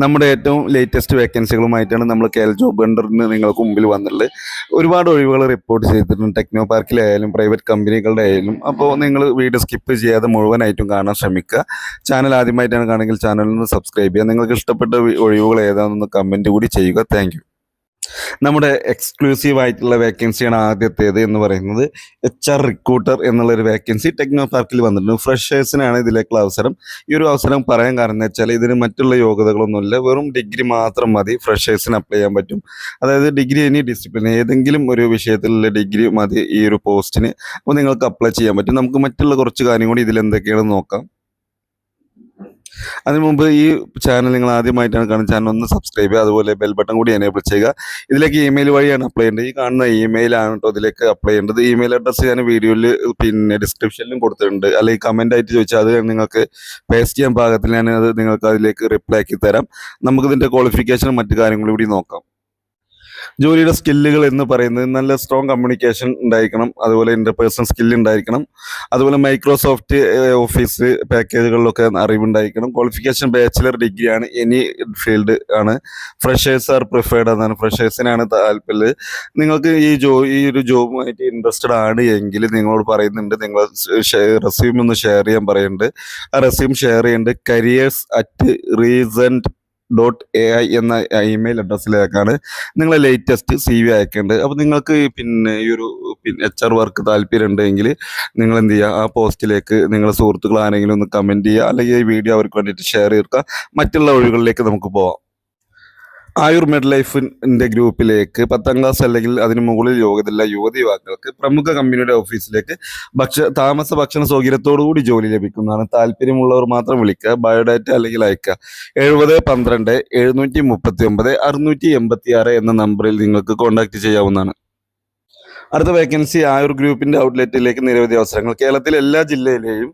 നമ്മുടെ ഏറ്റവും ലേറ്റസ്റ്റ് വേക്കൻസികളുമായിട്ടാണ് നമ്മൾ കെ എൽ ജോബ് വെണ്ടറിന് നിങ്ങൾക്ക് മുമ്പിൽ വന്നിട്ടുള്ളത്. ഒരുപാട് ഒഴിവുകൾ റിപ്പോർട്ട് ചെയ്തിട്ടുണ്ട്. ടെക്നോ പാർക്കിലായാലും പ്രൈവറ്റ് കമ്പനികളുടെ ആയാലും. അപ്പോൾ നിങ്ങൾ വീഡിയോ സ്കിപ്പ് ചെയ്യാതെ മുഴുവനായിട്ടും കാണാൻ ശ്രമിക്കുക. ചാനൽ ആദ്യമായിട്ടാണ് കാണുമെങ്കിൽ ചാനലിൽ നിന്ന് സബ്സ്ക്രൈബ് ചെയ്യുക. നിങ്ങൾക്ക് ഇഷ്ടപ്പെട്ട ഒഴിവുകൾ ഏതാണെന്ന് കമന്റ് കൂടി ചെയ്യുക. താങ്ക് നമ്മുടെ എക്സ്ക്ലൂസീവ് ആയിട്ടുള്ള വേക്കൻസിയാണ് ആദ്യത്തേത് എന്ന് പറയുന്നത് എച്ച് ആർ റിക്രൂട്ടർ എന്നുള്ള ഒരു വേക്കൻസി ടെക്നോ പാർക്കിൽ വന്നിട്ടുണ്ട്. ഫ്രഷേഴ്സിനാണ് ഇതിലേക്കുള്ള അവസരം. ഈ ഒരു അവസരം പറയാൻ കാരണം വെച്ചാൽ ഇതിന് മറ്റുള്ള യോഗ്യതകളൊന്നുമില്ല. വെറും ഡിഗ്രി മാത്രം മതി ഫ്രഷേഴ്സിന് അപ്ലൈ ചെയ്യാൻ പറ്റും. അതായത് ഡിഗ്രി എനി ഡിസിപ്ലിൻ ഏതെങ്കിലും ഒരു വിഷയത്തിലുള്ള ഡിഗ്രി മതി ഈ ഒരു പോസ്റ്റിന് അപ്പോൾ നിങ്ങൾക്ക് അപ്ലൈ ചെയ്യാൻ പറ്റും. നമുക്ക് മറ്റുള്ള കുറച്ച് കാര്യം കൂടി ഇതിൽ എന്തൊക്കെയാണെന്ന് നോക്കാം. അതിനു മുമ്പ് ഈ ചാനൽ നിങ്ങൾ ആദ്യമായിട്ടാണ് കാണുന്ന ചാനൽ ഒന്ന് സബ്സ്ക്രൈബ് ചെയ്യുക. അതുപോലെ ബെൽ ബട്ടൺ കൂടി എനേബിൾ ചെയ്യുക. ഇതിലേക്ക് ഇമെയിൽ വഴിയാണ് അപ്ലൈ ചെയ്യേണ്ടത്. ഈ കാണുന്ന ഇമെയിൽ ആണ് കേട്ടോ ഇതിലേക്ക് അപ്ലൈ ചെയ്യേണ്ടത്. ഇമെയിൽ അഡ്രസ്സ് ഞാൻ വീഡിയോയിൽ പിന്നെ ഡിസ്ക്രിപ്ഷനിലും കൊടുത്തിട്ടുണ്ട്. അല്ലെങ്കിൽ കമന്റ് ആയിട്ട് ചോദിച്ചാൽ അത് നിങ്ങൾക്ക് പേസ്റ്റ് ചെയ്യാൻ പാകത്തിൽ ഞാൻ അത് നിങ്ങൾക്ക് അതിലേക്ക് റിപ്ലൈ ആക്കി തരാം. നമുക്കിതിന്റെ ക്വാളിഫിക്കേഷനും മറ്റു കാര്യങ്ങളും കൂടി നോക്കാം. ജോലിയുടെ സ്കില്ലുകൾ എന്ന് പറയുന്നത് നല്ല സ്ട്രോങ് കമ്മ്യൂണിക്കേഷൻ ഉണ്ടായിരിക്കണം. അതുപോലെ ഇന്റർപേഴ്സണൽ സ്കിൽ ഉണ്ടായിരിക്കണം. അതുപോലെ മൈക്രോസോഫ്റ്റ് ഓഫീസ് പാക്കേജുകളിലൊക്കെ അറിവുണ്ടായിരിക്കണം. ക്വാളിഫിക്കേഷൻ ബാച്ചിലർ ഡിഗ്രിയാണ് എനി ഫീൽഡ് ആണ്. ഫ്രഷേഴ്സ് ആർ പ്രിഫേർഡ് എന്നാണ്. ഫ്രഷേഴ്സിനാണ് താല്പര്യം നിങ്ങൾക്ക് ഈ ജോ ഈ ഒരു ജോബുമായിട്ട് ഇൻട്രസ്റ്റഡ് ആണ് എങ്കിൽ നിങ്ങളോട് പറയുന്നുണ്ട്. നിങ്ങൾ റെസ്യൂം ഒന്ന് ഷെയർ ചെയ്യാൻ പറയുന്നുണ്ട്. ആ റെസ്യൂം ഷെയർ ചെയ്യേണ്ടത് careers at recent dot A I എന്ന ഇമെയിൽ അഡ്രസ്സിലേക്കാണ് നിങ്ങൾ ലേറ്റസ്റ്റ് സി വി അയക്കേണ്ടത്. അപ്പോൾ നിങ്ങൾക്ക് പിന്നെ ഈ ഒരു പിന്നെ എച്ച് ആർ വർക്ക് താല്പര്യം ഉണ്ടെങ്കിൽ നിങ്ങൾ എന്ത് ചെയ്യുക? ആ പോസ്റ്റിലേക്ക് നിങ്ങളെ സുഹൃത്തുക്കൾ ആരെങ്കിലും ഒന്ന് കമന്റ് ചെയ്യുക. അല്ലെങ്കിൽ ഈ വീഡിയോ അവർക്ക് വേണ്ടിയിട്ട് ഷെയർ ചെയ്യുക മറ്റുള്ള ഒഴിവുകളിലേക്ക് നമുക്ക് പോവാം. ആയുർ മെഡ് ലൈഫിന്റെ ഗ്രൂപ്പിലേക്ക് പത്താം ക്ലാസ് അല്ലെങ്കിൽ അതിന് മുകളിൽ യോഗ്യതയുള്ള യുവതി യുവാക്കൾക്ക് പ്രമുഖ കമ്പനിയുടെ ഓഫീസിലേക്ക് ഭക്ഷ താമസ ഭക്ഷണ സൗകര്യത്തോടുകൂടി ജോലി ലഭിക്കുന്നതാണ്. താല്പര്യമുള്ളവർ മാത്രം വിളിക്കുക. ബയോഡാറ്റ അല്ലെങ്കിൽ അയക്കുക. എഴുപത് പന്ത്രണ്ട് എഴുന്നൂറ്റി മുപ്പത്തി ഒമ്പത് അറുന്നൂറ്റി എൺപത്തി ആറ് എന്ന നമ്പറിൽ നിങ്ങൾക്ക് കോൺടാക്ട് ചെയ്യാവുന്നതാണ്. അടുത്ത വേക്കൻസി ആയുർ ഗ്രൂപ്പിന്റെ ഔട്ട്ലെറ്റിലേക്ക് നിരവധി അവസരങ്ങൾ. കേരളത്തിലെ എല്ലാ ജില്ലയിലെയും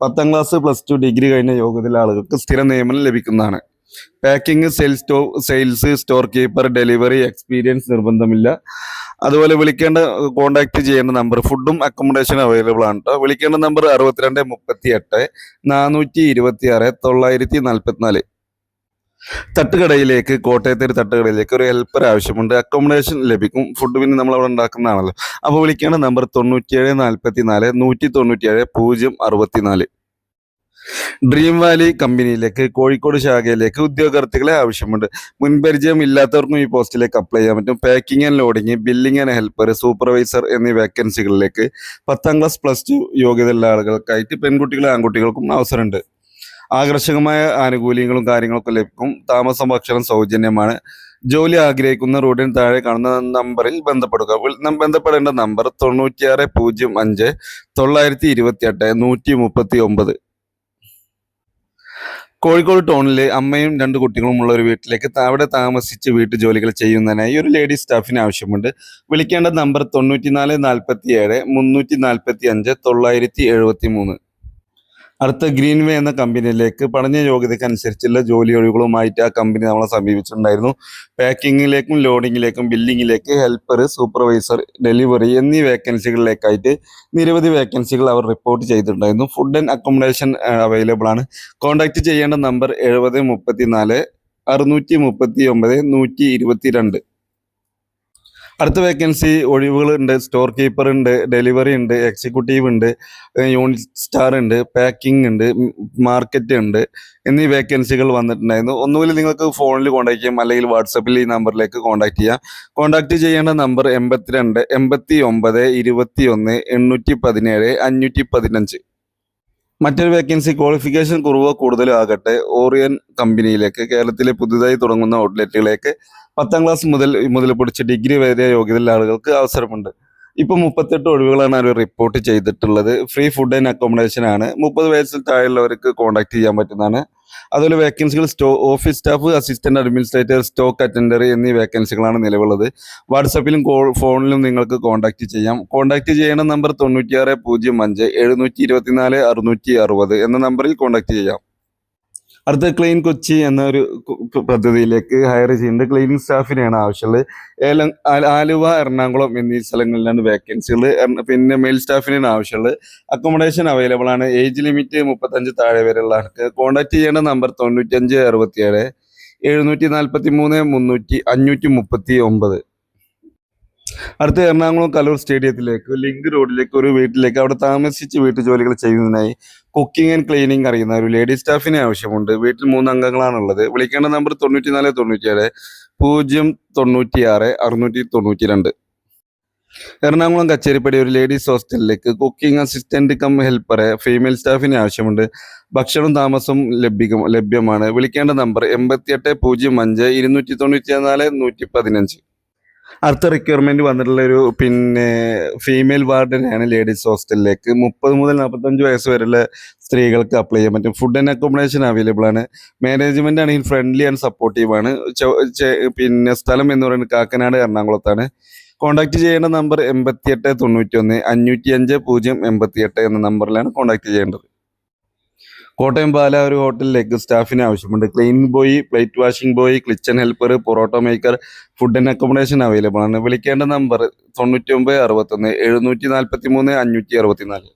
പത്താം ക്ലാസ് പ്ലസ് ടു ഡിഗ്രി കഴിഞ്ഞ യോഗ്യതയുള്ള ആളുകൾക്ക് സ്ഥിര നിയമനം ലഭിക്കുന്നതാണ്. പാക്കിംഗ് സെയിൽസ് സ്റ്റോ sales store keeper delivery experience നിർബന്ധമില്ല. അതുപോലെ വിളിക്കേണ്ട കോൺടാക്ട് ചെയ്യേണ്ട നമ്പർ ഫുഡും അക്കോമഡേഷനും അവൈലബിൾ ആണ് കേട്ടോ വിളിക്കേണ്ട നമ്പർ അറുപത്തിരണ്ട് മുപ്പത്തി എട്ട് നാനൂറ്റി ഇരുപത്തി ആറ് തൊള്ളായിരത്തി നാൽപ്പത്തിനാല് തട്ടുകടയിലേക്ക് കോട്ടയത്തെ ഒരു തട്ടുകടയിലേക്ക് ഒരു ഹെൽപ്പർ ആവശ്യമുണ്ട്. അക്കോമഡേഷൻ ലഭിക്കും. ഫുഡ് പിന്നെ നമ്മൾ അവിടെ ഉണ്ടാക്കുന്നതാണല്ലോ. അപ്പോൾ വിളിക്കേണ്ട നമ്പർ തൊണ്ണൂറ്റിയേഴ് നാൽപ്പത്തി നാല് നൂറ്റി തൊണ്ണൂറ്റിയേഴ് പൂജ്യം അറുപത്തിനാല്. ഡ്രീം വാലി കമ്പനിയിലേക്ക് കോഴിക്കോട് ശാഖയിലേക്ക് ഉദ്യോഗാർത്ഥികളെ ആവശ്യമുണ്ട്. മുൻപരിചയം ഇല്ലാത്തവർക്കും ഈ പോസ്റ്റിലേക്ക് അപ്ലൈ ചെയ്യാൻ പറ്റും. Packing and loading billing and helper supervisor എന്നീ വേക്കൻസികളിലേക്ക് പത്താം ക്ലാസ് പ്ലസ് ടു യോഗ്യതയുള്ള ആളുകൾക്കായിട്ട് പെൺകുട്ടികളും ആൺകുട്ടികൾക്കും അവസരമുണ്ട്. ആകർഷകമായ ആനുകൂല്യങ്ങളും കാര്യങ്ങളൊക്കെ ലഭിക്കും. താമസം ഭക്ഷണം സൗജന്യമാണ്. ജോലി ആഗ്രഹിക്കുന്ന റോഡിന് താഴെ കാണുന്ന നമ്പറിൽ ബന്ധപ്പെടുക. ബന്ധപ്പെടേണ്ട നമ്പർ തൊണ്ണൂറ്റിയാറ് പൂജ്യം അഞ്ച് തൊള്ളായിരത്തി ഇരുപത്തി എട്ട് നൂറ്റി മുപ്പത്തി ഒമ്പത് കോഴിക്കോട് ടൗണിൽ അമ്മയും രണ്ട് കുട്ടികളും ഉള്ള ഒരു വീട്ടിലേക്ക് അവിടെ താമസിച്ച് വീട്ടു ജോലികൾ ചെയ്യുന്നതിനായി ഒരു ലേഡി സ്റ്റാഫിന് ആവശ്യമുണ്ട്. വിളിക്കേണ്ട നമ്പർ തൊണ്ണൂറ്റിനാല് നാൽപ്പത്തി ഏഴ് മുന്നൂറ്റി നാൽപ്പത്തി അഞ്ച് തൊള്ളായിരത്തി എഴുപത്തി മൂന്ന് അടുത്ത ഗ്രീൻവേ എന്ന കമ്പനിയിലേക്ക് പഠന യോഗ്യതയ്ക്ക് അനുസരിച്ചുള്ള ജോലി ഒഴിവുകളുമായിട്ട് ആ കമ്പനി നമ്മളെ സമീപിച്ചിട്ടുണ്ടായിരുന്നു. പാക്കിങ്ങിലേക്കും ലോഡിങ്ങിലേക്കും ബില്ലിങ്ങിലേക്ക് ഹെൽപ്പർ സൂപ്പർവൈസർ ഡെലിവറി എന്നീ വേക്കൻസികളിലേക്കായിട്ട് നിരവധി വേക്കൻസികൾ അവർ റിപ്പോർട്ട് ചെയ്തിട്ടുണ്ടായിരുന്നു. ഫുഡ് ആൻഡ് അക്കോമഡേഷൻ അവൈലബിൾ ആണ്. കോൺടാക്ട് ചെയ്യേണ്ട നമ്പർ എഴുപത് മുപ്പത്തി നാല് അറുന്നൂറ്റി മുപ്പത്തി ഒമ്പത് നൂറ്റി ഇരുപത്തി രണ്ട് അടുത്ത വേക്കൻസി ഒഴിവുകളുണ്ട് സ്റ്റോർ കീപ്പർ ഉണ്ട് ഡെലിവറി ഉണ്ട് എക്സിക്യൂട്ടീവ് ഉണ്ട് യൂണിറ്റ് സ്റ്റാർ ഉണ്ട് പാക്കിംഗ് ഉണ്ട് മാർക്കറ്റ് ഉണ്ട് എന്നീ വേക്കൻസികൾ വന്നിട്ടുണ്ടായിരുന്നു. ഒന്നുകിൽ നിങ്ങൾക്ക് ഫോണിൽ കോൺടാക്ട് ചെയ്യാം അല്ലെങ്കിൽ വാട്സപ്പിൽ ഈ നമ്പറിലേക്ക് കോൺടാക്ട് ചെയ്യാം. കോൺടാക്ട് ചെയ്യേണ്ട നമ്പർ എൺപത്തിരണ്ട് എൺപത്തി ഒമ്പത് ഇരുപത്തി ഒന്ന് എണ്ണൂറ്റി പതിനേഴ് അഞ്ഞൂറ്റി പതിനഞ്ച്. മറ്റൊരു വേക്കൻസി ക്വാളിഫിക്കേഷൻ കുറവ് കൂടുതലോ ആകട്ടെ ഓറിയൻ കമ്പനിയിലേക്ക് കേരളത്തിലെ പുതുതായി തുടങ്ങുന്ന ഔട്ട്ലെറ്റുകളിലേക്ക് പത്താം ക്ലാസ് മുതൽ മുതൽ പിടിച്ച് ഡിഗ്രി വരെ യോഗ്യതയുള്ള ആളുകൾക്ക് അവസരമുണ്ട്. ഇപ്പൊ മുപ്പത്തെട്ട് ഒഴിവുകളാണ് അവർ റിപ്പോർട്ട് ചെയ്തിട്ടുള്ളത്. ഫ്രീ ഫുഡ് ആൻഡ് അക്കോമഡേഷൻ ആണ്. മുപ്പത് വയസ്സിൽ താഴെയുള്ളവർക്ക് കോൺടാക്ട് ചെയ്യാൻ പറ്റുന്നതാണ്. അതുപോലെ വേക്കൻസികൾ സ്റ്റോ office staff assistant administrator stock attender എന്നീ വേക്കൻസികളാണ് നിലവിലുള്ളത്. വാട്സപ്പിലും കോൾ ഫോണിലും നിങ്ങൾക്ക് കോൺടാക്ട് ചെയ്യാം. കോൺടാക്ട് ചെയ്യേണ്ട നമ്പർ തൊണ്ണൂറ്റിയാറ് പൂജ്യം അഞ്ച് എഴുന്നൂറ്റി ഇരുപത്തിനാല് അറുന്നൂറ്റി അറുപത് എന്ന നമ്പറിൽ കോൺടാക്ട് ചെയ്യാം. അടുത്ത ക്ലീൻ കൊച്ചി എന്ന ഒരു കു- കു- പദ്ധതിയിലേക്ക് ഹയർ ചെയ്യുന്നത് ക്ലീനിങ് സ്റ്റാഫിനെയാണ് ആവശ്യമുള്ളത്. ഏലം ആലുവ എറണാകുളം എന്നീ സ്ഥലങ്ങളിലാണ് വേക്കൻസികൾ പിന്നെ മെയിൽ സ്റ്റാഫിനാണ് ആവശ്യമുള്ളത്. അക്കോമഡേഷൻ അവൈലബിൾ ആണ്. ഏജ് ലിമിറ്റ് മുപ്പത്തഞ്ച് താഴെ വരെയുള്ള ആൾക്ക്. കോൺടാക്ട് ചെയ്യേണ്ട നമ്പർ തൊണ്ണൂറ്റഞ്ച് അറുപത്തിയേഴ് എഴുന്നൂറ്റി നാൽപ്പത്തി മൂന്ന് മുന്നൂറ്റി അഞ്ഞൂറ്റി മുപ്പത്തി ഒമ്പത് അടുത്ത എറണാകുളം കലൂർ സ്റ്റേഡിയത്തിലേക്ക് ലിങ്ക് റോഡിലേക്ക് ഒരു വീട്ടിലേക്ക് അവിടെ താമസിച്ച് വീട്ടു ജോലികൾ ചെയ്യുന്നതിനായി കുക്കിംഗ് ആൻഡ് ക്ലീനിങ് അറിയുന്ന ഒരു ലേഡി സ്റ്റാഫിനെ ആവശ്യമുണ്ട്. വീട്ടിൽ മൂന്ന് അംഗങ്ങളാണുള്ളത്. വിളിക്കേണ്ട നമ്പർ തൊണ്ണൂറ്റി നാല് തൊണ്ണൂറ്റിയേഴ് പൂജ്യം തൊണ്ണൂറ്റി ആറ് അറുന്നൂറ്റി തൊണ്ണൂറ്റി രണ്ട് എറണാകുളം കച്ചേരിപ്പടി ഒരു ലേഡീസ് ഹോസ്റ്റലിലേക്ക് കുക്കിംഗ് അസിസ്റ്റന്റ് കം ഹെൽപ്പറെ ഫീമെയിൽ സ്റ്റാഫിനെ ആവശ്യമുണ്ട്. ഭക്ഷണവും താമസവും ലഭ്യമാണ്. വിളിക്കേണ്ട നമ്പർ എൺപത്തിയെട്ട് പൂജ്യം അഞ്ച് ഇരുന്നൂറ്റി തൊണ്ണൂറ്റി നാല് നൂറ്റി പതിനഞ്ച്. അടുത്ത റിക്വയർമെന്റ് വന്നിട്ടുള്ള ഒരു പിന്നെ ഫീമെയിൽ വാർഡനാണ് ലേഡീസ് ഹോസ്റ്റലിലേക്ക് മുപ്പത് മുതൽ നാൽപ്പത്തഞ്ച് വയസ്സ് വരെയുള്ള സ്ത്രീകൾക്ക് അപ്ലൈ ചെയ്യാൻ പറ്റും. ഫുഡ് ആൻഡ് അക്കോമഡേഷൻ അവൈലബിൾ ആണ്. മാനേജ്മെന്റ് ആണെങ്കിൽ ഫ്രണ്ട്ലി ആൻഡ് സപ്പോർട്ടീവ് ആണ്. പിന്നെ സ്ഥലം എന്ന് പറയുന്നത് കാക്കനാട് എറണാകുളത്താണ്. കോൺടാക്ട് ചെയ്യേണ്ട നമ്പർ എൺപത്തിയെട്ട് തൊണ്ണൂറ്റി ഒന്ന് അഞ്ഞൂറ്റി അഞ്ച് പൂജ്യം എൺപത്തിയെട്ട് എന്ന നമ്പറിലാണ് കോൺടാക്ട് ചെയ്യേണ്ടത്. കോട്ടയം പാല ഒരു ഹോട്ടലിലേക്ക് സ്റ്റാഫിനെ ആവശ്യമുണ്ട്. Clean boy plate washing boy kitchen helper parotta maker food and accommodation available ആണ്. വിളിക്കേണ്ട നമ്പർ തൊണ്ണൂറ്റി ഒമ്പത് അറുപത്തൊന്ന് എഴുന്നൂറ്റി നാൽപ്പത്തി മൂന്ന് അഞ്ഞൂറ്റി അറുപത്തി നാല്